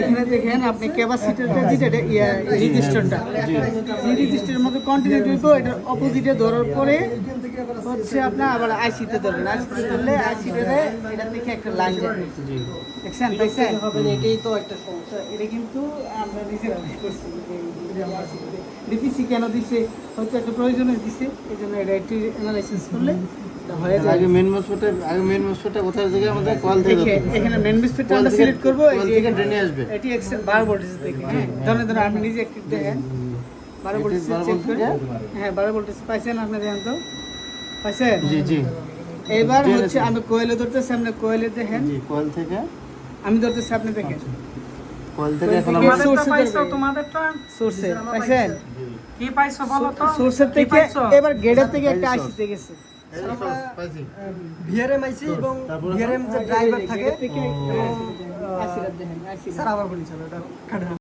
এখানে দেখেন আপনি ক্যাপাসিটারটা যেটা এটা ইয়া রেজিস্টারটা এই রেজিস্টারের মধ্যে কন্টিনিউ দিব এটার অপোজিটে ধরার পরে হচ্ছে আপনার আবার আইসিতে ধরবেন। আইসিতে ধরলে আইসিটারে এটা থেকে একটা লাইন যাবে দেখছেন পাইছেন এটাই তো একটা সমস্যা। এটা কিন্তু আমরা নিজেরা করছি দিতেছি কেন দিছে হয়তো একটা প্রয়োজনে দিছে এই জন্য এটা একটু অ্যানালাইসিস করলে এটা আগে মেন মসফেটে আগে মেন মসফেটটা কোথায় থেকে আমাদের কল থেকে দেখে ধরতে হবে। এখানে মেন বিস্তারটা আমরা সিলেক্ট করব এই থেকে ড্রেনে আসবে। এটি এক্সেল বার ভোল্টেজ দেখে হ্যাঁ। ধরেন ধরেন আপনি নিজে একটু দেখেন। বারো এটি ভোল্টেজ চেক করে। হ্যাঁ বারো ভোল্টেজ পাইছেন আপনি দেখেন তো। পাইছেন? জি জি। এবার হচ্ছে আমি কোয়েলে ধরতেছি আপনি কোয়েলে দেখেন। জি কল থেকে। আমি ধরতেছি আপনি দেখেন। কল থেকে এখন আমরা source পাইছো ধরবে। তোমাদেরটা? সোর্সে পাইছেন? কি পাইছো বলো তো? সোর্সের থেকে এবার গেটের থেকে একটা এই আইসিতে গেছে। ভিআরএম আইসি এবং ভিআরএম যে ড্রাইভার থাকে স্যার আবার বলি চলো এটা